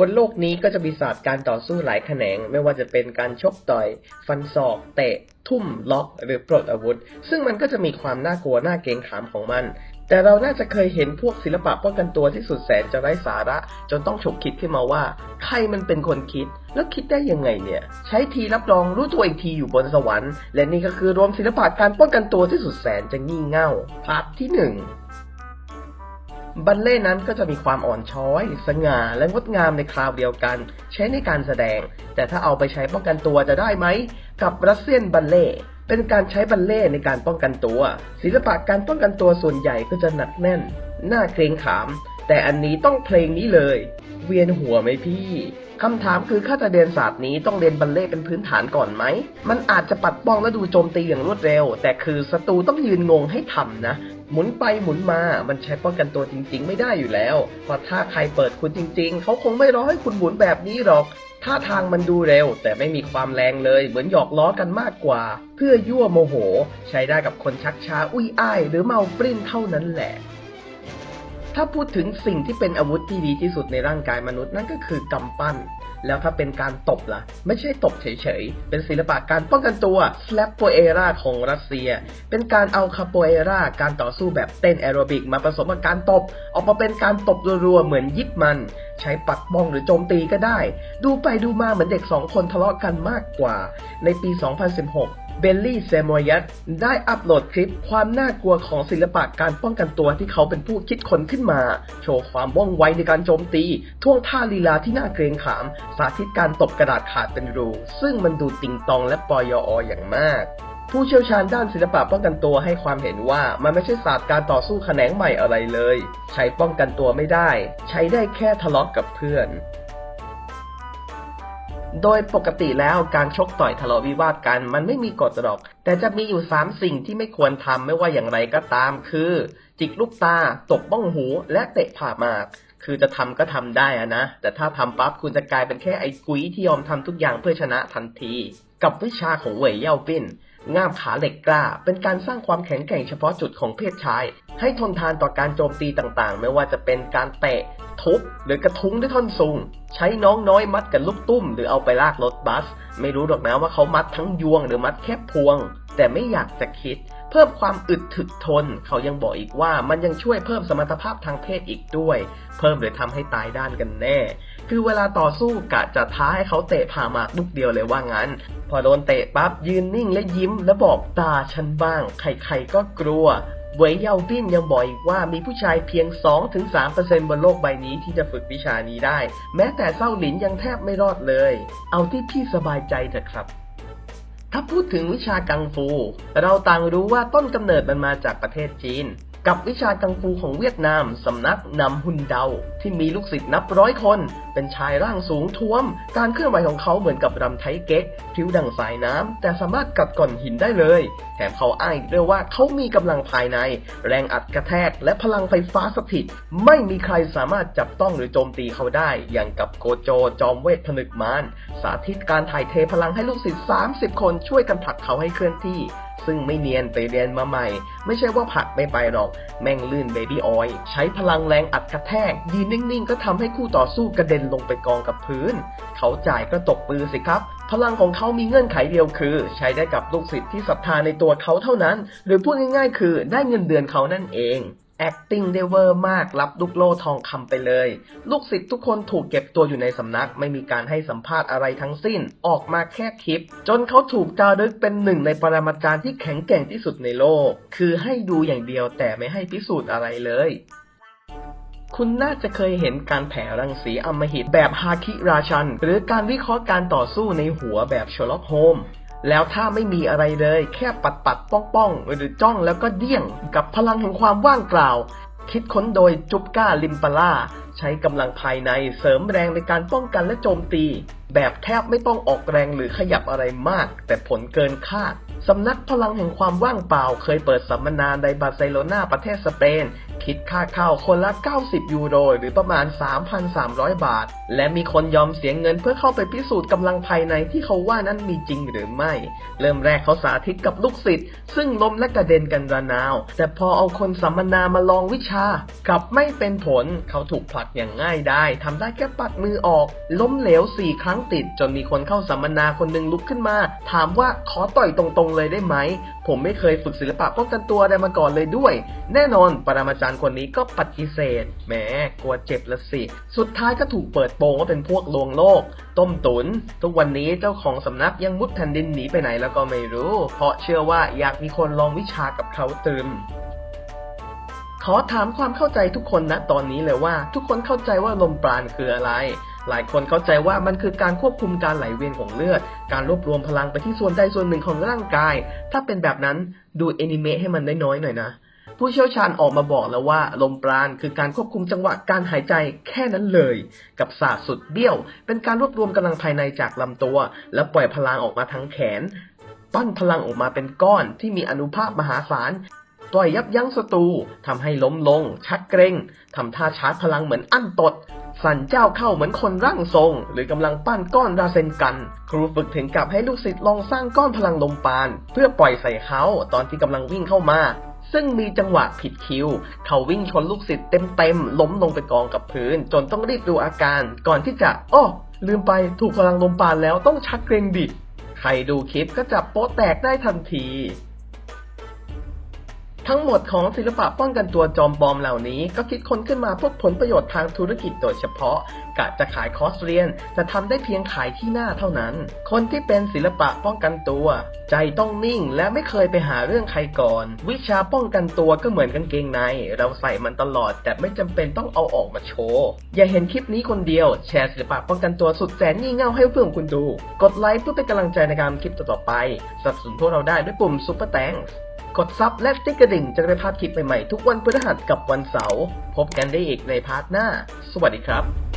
บนโลกนี้ก็จะมีศาสตร์การต่อสู้หลายแขนง ไม่ว่าจะเป็นการชกต่อย ฟันศอก เตะ ทุ่ม ล็อก หรือปลดอาวุธ ซึ่งมันก็จะมีความน่ากลัวน่าเกรงขามของมัน แต่เราน่าจะเคยเห็นพวกศิลปะป้องกันตัวที่สุดแสนจะไร้สาระ จนต้องฉกคิดขึ้นมาว่า ใครมันเป็นคนคิด แล้วคิดได้ยังไงเนี่ย ใช้ทีรับรองรู้ตัวอีกทีอยู่บนสวรรค์ และนี่ก็คือรวมศิลปะการป้องกันตัวที่สุดแสนจะงี่เง่าพาร์ทที่หนึ่ง บัลเล่นั้นก็จะมีความอ่อนช้อย สง่าและงดงามในคราวเดียวกัน ใช้ในการแสดง แต่ถ้าเอาไปใช้ป้องกันตัวจะได้ไหม กับรัสเซียนบัลเล่เป็นการใช้บัลเล่ในการป้องกันตัว ศิลปะการป้องกันตัวส่วนใหญ่ก็จะหนักแน่น หน่าเกรงขาม แต่อันนี้ต้องเพลงนี้เลย เวียนหัวไหมพี่คำถามคือข้าจะเรียนศาสตร์นี้ต้องเรียนบัลเล่เป็นพื้นฐานก่อนไหม มันอาจจะปัดป้องและดูโจมตีอย่างรวดเร็ว แต่คือศัตรูต้องยืนงงให้ทำนะ หมุนไปหมุนมา มันใช้ป้องกันตัวจริง ๆ ไม่ได้อยู่แล้ว เพราะถ้าใครเปิดคุณจริง ๆ เขาคงไม่รอให้คุณหมุนแบบนี้หรอกท่าทางมันดูเร็ว แต่ไม่มีความแรงเลย เหมือนหยอกล้อกันมากกว่า เพื่อยั่วโมโห ใช้ได้กับคนชักช้าอุ้ยอ้าย หรือเมาปริ้นเท่านั้นแหละ ถ้าพูดถึงสิ่งที่เป็นอาวุธที่ดีที่สุดในร่างกายมนุษย์นั่นก็คือกำปั้น แล้วถ้าเป็นการตบล่ะ ไม่ใช่ตบเฉยๆ เป็นศิลปะการป้องกันตัวสแลปโปเอราของรัสเซีย เป็นการเอาคาโปเอราการต่อสู้แบบเต้นแอโรบิกมาผสมกับการตบ ออกมาเป็นการตบรัวๆเหมือนยิบมัน ใช้ปัดบ้องหรือโจมตีก็ได้ ดูไปดูมาเหมือนเด็กสองคนทะเลาะกันมากกว่า ในปี 2016 เบลลี่เซมอยัตได้อัปโหลดคลิปความน่ากลัวของศิลปะการป้องกันตัวที่เขาเป็นผู้คิดค้นขึ้นมา โชว์ความว่องไวในการโจมตี ท่วงท่าลีลาที่น่าเกรงขาม สาธิตการตบกระดาษขาดเป็นรู ซึ่งมันดูติงตองและปอยออย่างมากผู้เชี่ยวชาญด้านศิลปะป้องกันตัวให้ความเห็นว่ามันไม่ใช่ศาสตร์การต่อสู้แขนงใหม่อะไรเลย ใช้ป้องกันตัวไม่ได้ ใช้ได้แค่ทะเลาะกับเพื่อน โดยปกติแล้วการชกต่อยทะเลาะวิวาทกันมันไม่มีกฎหรอก แต่จะมีอยู่ 3 สิ่งที่ไม่ควรทำไม่ว่าอย่างไรก็ตาม คือ จิกลูกตา ตบบ้องหู และเตะผ่ามาก คือจะทำก็ทำได้อะนะ แต่ถ้าทำปั๊บคุณจะกลายเป็นแค่ไอ้กุ้ยที่ยอมทำทุกอย่างเพื่อชนะทันที กับวิชาของเวยเย่าปิ้นง่ามขาเหล็กกล้า เป็นการสร้างความแข็งแกร่งเฉพาะจุดของเพศชาย ให้ทนทานต่อการโจมตีต่างๆ ไม่ว่าจะเป็นการเตะ ทุบหรือกระทุ้งด้วยท่อนซุง ใช้น้องน้อยมัดกับลูกตุ้ม หรือเอาไปลากรถบัส ไม่รู้หรอกนะว่าเขามัดทั้งยวงหรือมัดแค่พวง แต่ไม่อยากจะคิด เพิ่มความอึดถึกทน เขายังบอกอีกว่ามันยังช่วยเพิ่มสมรรถภาพทางเพศอีกด้วย เพิ่มหรือทำให้ตายด้านกันแน่ คือเวลาต่อสู้กะจะท้าให้เขาเตะผ่าหมากลูกเดียวเลยว่างั้น พอโดนเตะปั๊บยืนนิ่งและยิ้ม และบอกตาฉันบ้าง ใครๆก็กลัว เวยเยาตินยังบอกอีกว่ามีผู้ชายเพียง 2-3%บนโลกใบนี้ที่จะฝึกวิชานี้ได้ แม้แต่เศร้าหลินยังแทบไม่รอดเลย เอาที่พี่สบายใจเถอะครับถ้าพูดถึงวิชากังฟู เราต่างรู้ว่าต้นกำเนิดมันมาจากประเทศจีน กับวิชากังฟูของเวียดนามสำนักนำฮุนเดา ที่มีลูกศิษย์นับร้อยคน เป็นชายร่างสูงท้วม การเคลื่อนไหวของเขาเหมือนกับรำไทเก๊กพริ้วดังสายน้ำ แต่สามารถกัดก่อนหินได้เลย แถมเขาอ้างอีกด้วยว่าเขามีกำลังภายใน แรงอัดกระแทก และพลังไฟฟ้าสถิต ไม่มีใครสามารถจับต้องหรือโจมตีเขาได้ อย่างกับโกโจจอมเวทผนึกมารสาธิตการถ่ายเทพลังให้ลูกศิษย์30 คนช่วยกันผลักเขาให้เคลื่อนที่ซึ่งไม่เนียนไปเรียนมาใหม่ ไม่ใช่ว่าผักไม่ไปหรอก แม่งลื่นเบบี้ออยใช้พลังแรงอัดกระแทก ยืนนิ่งๆ ก็ทำให้คู่ต่อสู้กระเด็นลงไปกองกับพื้น เขาจ่ายก็ตกปือสิครับ พลังของเขามีเงื่อนไขเดียวคือ ใช้ได้กับลูกศิษย์ที่ศรัทธาในตัวเขาเท่านั้น หรือพูดง่ายๆ คือได้เงินเดือนเขานั่นเอง acting ได้เวอร์มากรับลูกโล่ทองคำไปเลย ลูกศิษย์ทุกคนถูกเก็บตัวอยู่ในสำนัก ไม่มีการให้สัมภาษณ์อะไรทั้งสิ้น ออกมาแค่คลิป จนเขาถูกจารึกเป็นหนึ่งในปรมาจารย์ที่แข็งแกร่งที่สุดในโลก คือให้ดูอย่างเดียวแต่ไม่ให้พิสูจน์อะไรเลยคุณน่าจะเคยเห็นการแผ่รังสีอมหิตแบบฮาคิราชัน หรือการวิเคราะห์การต่อสู้ในหัวแบบชล็อกโฮม แล้วถ้าไม่มีอะไรเลย แค่ปัดปัดป้องป้องหรือจ้องแล้วก็เดี้ยง กับพลังแห่งความว่างเปล่า คิดค้นโดยจุบก้าลิมปาล่า ใช้กำลังภายในเสริมแรงในการป้องกันและโจมตี แบบแทบไม่ต้องออกแรงหรือขยับอะไรมาก แต่ผลเกินคาดสำนักพลังแห่งความว่างเปล่า เคยเปิดสัมมนาในบาร์เซโลนาประเทศสเปนคิดค่าเข้าคนละ 90 ยูโร หรือประมาณ 3,300 บาท และมีคนยอมเสียเงินเพื่อเข้าไปพิสูจน์กำลังภายในที่เขาว่านั้นมีจริงหรือไม่ เริ่มแรกเขาสาธิตกับลูกศิษย์ซึ่งล้มและกระเด็นกันระนาว แต่พอเอาคนสัมมนามาลองวิชากลับไม่เป็นผลเขาถูกผลักอย่างง่ายได้ทำได้แค่ปัดมือออก ล้มเหลว 4 ครั้งติด จนมีคนเข้าสัมมนาคนหนึ่งลุกขึ้นมา ถามว่าขอต่อยตรงๆเลยได้ไหมผมไม่เคยฝึกศิลปะป้องกันตัวอะไรมาก่อนเลยด้วย แน่นอนปรมาจารย์คนนี้ก็ปฏิเสธ แหมกลัวเจ็บละสิ สุดท้ายก็ถูกเปิดโปงว่าเป็นพวกลวงโลก ต้มตุน ทุกวันนี้เจ้าของสำนักยังมุดแผ่นดินหนีไปไหนแล้วก็ไม่รู้ เพราะเชื่อว่าอยากมีคนลองวิชากับเขาตืมขอถามความเข้าใจทุกคนนะตอนนี้เลยว่า ทุกคนเข้าใจว่าลมปราณคืออะไร หลายคนเข้าใจว่ามันคือการควบคุมการไหลเวียนของเลือด การรวบรวมพลังไปที่ส่วนใดส่วนหนึ่งของร่างกาย ถ้าเป็นแบบนั้นดูแอนิเมะให้มันน้อยๆหน่อยนะ ผู้เชี่ยวชาญออกมาบอกแล้วว่า ลมปราณคือการควบคุมจังหวะการหายใจแค่นั้นเลย กับศาสตร์สุดเบี้ยว เป็นการรวบรวมกำลังภายในจากลำตัว แล้วปล่อยพลังออกมาทั้งแขน ปั้นพลังออกมาเป็นก้อนที่มีอนุภาคมหาศาลต่อยยับยั้งศัตรูทำให้ล้มลง ชักเกรงทำท่าชาร์จพลังเหมือนอั้นตด สั่นเจ้าเข้าเหมือนคนร่างทรง หรือกำลังปั้นก้อนราเซนกัน ครูฝึกถึงกับให้ลูกศิษย์ลองสร้างก้อนพลังลมปาน เพื่อปล่อยใส่เขาตอนที่กำลังวิ่งเข้ามา ซึ่งมีจังหวะผิดคิว เขาวิ่งชนลูกศิษย์เต็มๆ ล้มลงไปกองกับพื้น จนต้องรีบดูอาการ ก่อนที่จะอ้อลืมไปถูกพลังลมปานแล้วต้องชักเกรงดิใครดูคลิปก็จับโป๊ะแตกได้ทันที ทั้งหมดของศิลปะป้องกันตัวจอมปลอมเหล่านี้ ก็คิดค้นขึ้นมาเพื่อผลประโยชน์ทางธุรกิจโดยเฉพาะกะจะขายคอร์สเรียนแต่ทำได้เพียงขายที่หน้าเท่านั้น คนที่เป็นศิลปะป้องกันตัว ใจต้องนิ่งและไม่เคยไปหาเรื่องใครก่อน วิชาป้องกันตัวก็เหมือนกางเกงใน เราใส่มันตลอด แต่ไม่จำเป็นต้องเอาออกมาโชว์อย่าเห็นคลิปนี้คนเดียว แชร์ศิลปะป้องกันตัวสุดแสนงี่เง่าให้เพื่อนคุณดู กดไลค์เพื่อเป็นกำลังใจในการทำคลิปต่อๆไปสนับสนุนพวกเราได้ด้วยปุ่มซุปเปอร์แตง กดซับและติ๊กกระดิ่งจะได้พลาดคลิปใหม่ๆ ทุกวันพฤหัสกับวันเสาร์พบกันได้อีกในพาร์ทหน้า สวัสดีครับ